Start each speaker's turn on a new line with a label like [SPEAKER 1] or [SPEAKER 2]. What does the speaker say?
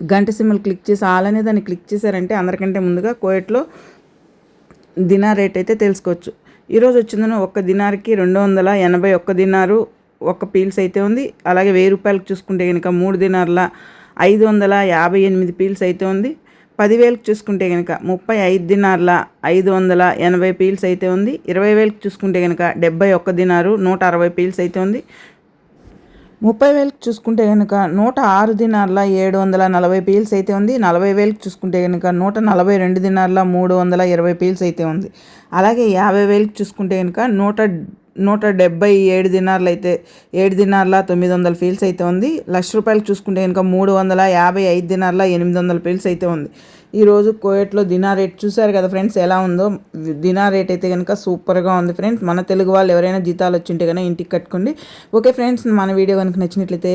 [SPEAKER 1] గంట సిమ్మలు క్లిక్ చేసి ఆల్ అనే దాన్ని క్లిక్ చేశారంటే అందరికంటే ముందుగా కోయట్లో దినార్ రేట్ అయితే తెలుసుకోవచ్చు. ఈరోజు వచ్చిందని ఒక్క దినార్కి రెండు వందల ఎనభై ఒక్క దినారు ఒక్క పీల్స్ అయితే ఉంది. అలాగే వెయ్యి రూపాయలకు చూసుకుంటే కనుక మూడు దినార్ల ఐదు వందల యాభై ఎనిమిది పీల్స్ అయితే ఉంది. పదివేలకు చూసుకుంటే కనుక ముప్పై ఐదు దినార్ల ఐదు వందల ఎనభై పీల్స్ అయితే ఉంది. ఇరవై వేలకు చూసుకుంటే కనుక డెబ్బై ఒక్క దినారు నూట అరవై పీల్స్ అయితే ఉంది. ముప్పై వేలకు చూసుకుంటే కనుక నూట ఆరు దినార్ల ఏడు వందల నలభై పీల్స్ అయితే ఉంది. నలభై వేలకు చూసుకుంటే కనుక నూట నలభై రెండు దినార్ల మూడు వందల ఇరవై పీల్స్ అయితే ఉంది. అలాగే యాభై వేలకు చూసుకుంటే కనుక నూట నూట డెబ్బై ఏడు దినార్లు అయితే ఏడు దినార్ల తొమ్మిది వందల ఫీల్స్ అయితే ఉంది. లక్ష రూపాయలు చూసుకుంటే కనుక మూడు వందల యాభై ఐదు దినార్ల ఎనిమిది వందల ఫీల్స్ అయితే ఉంది. ఈరోజు కోయట్లో దినా రేట్ చూసారు కదా ఫ్రెండ్స్ ఎలా ఉందో? దినా రేట్ అయితే కనుక సూపర్గా ఉంది ఫ్రెండ్స్. మన తెలుగు వాళ్ళు ఎవరైనా జీతాలు వచ్చింటే కనుక ఇంటికి కట్టుకోండి. ఓకే ఫ్రెండ్స్ మన వీడియో కనుక నచ్చినట్లయితే